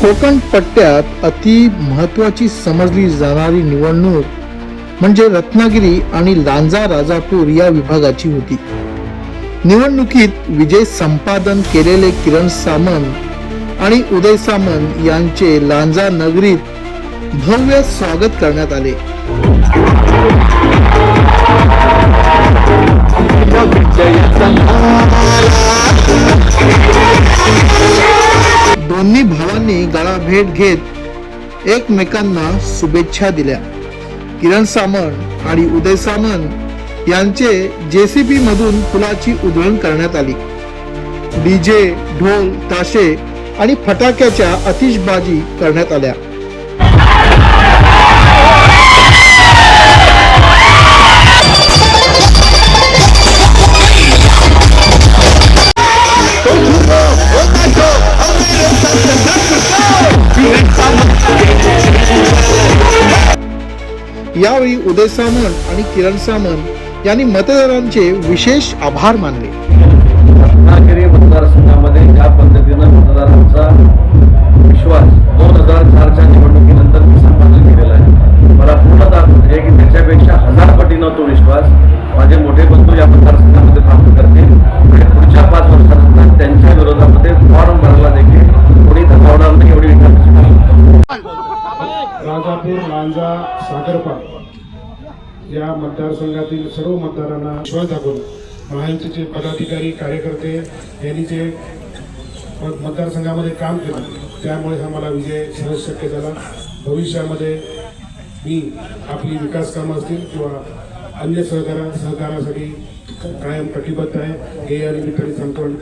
कोकण पट्ट्यात अति महत्वाची समजली जाणारी निवडणूक म्हणजे रत्नागिरी आणि लांजा राजापूर या विभागाची होती. निवडणुकीत विजय संपादन केलेले किरण सामंत आणि उदय सामंत यांचे लांजा नगरीत भव्य स्वागत करण्यात आले. दोन्ही दोघांनी गळा भेट घेत एकमेकांना शुभेच्छा दिल्या. किरण सामंत आणि उदय सामंत यांचे जेसीबी मधून फुलाची उधळण करण्यात आली. डीजे ढोल ताशे आणि फटाक्याच्या आतिषबाजी करण्यात आल्या. यावेळी उदय सामंत आणि किरण सामंत यांनी मतदारांचे विशेष आभार मानले. रत्नागिरी मतदारसंघामध्ये ज्या पद्धतीनं मतदारांचा विश्वास दोन हजार चारच्या निवडणुकीनंतर मी संपादन केलेला आहे. मला पूर्ण दाखवत आहे की त्याच्यापेक्षा हजार पटीनं तो विश्वास माझे मोठे बंधू या मतदारसंघामध्ये काम करतील. आणि पुढच्या पाच वर्षानंतर राजापूर लांजा सागरपा या मतदारसंघातील सर्व मतदारांना विश्वास दाखवून महायुतीचे पदाधिकारी कार्यकर्ते यांनी जे मतदारसंघामध्ये काम केलं त्यामुळे हा मला विजय सहज शक्य झाला. भविष्यामध्ये मी आपली विकास कामं असतील किंवा अन्य सहकारा सहकारासाठी कायम कटिबद्ध आहे. हे या निमित्ताने सांगतो आणि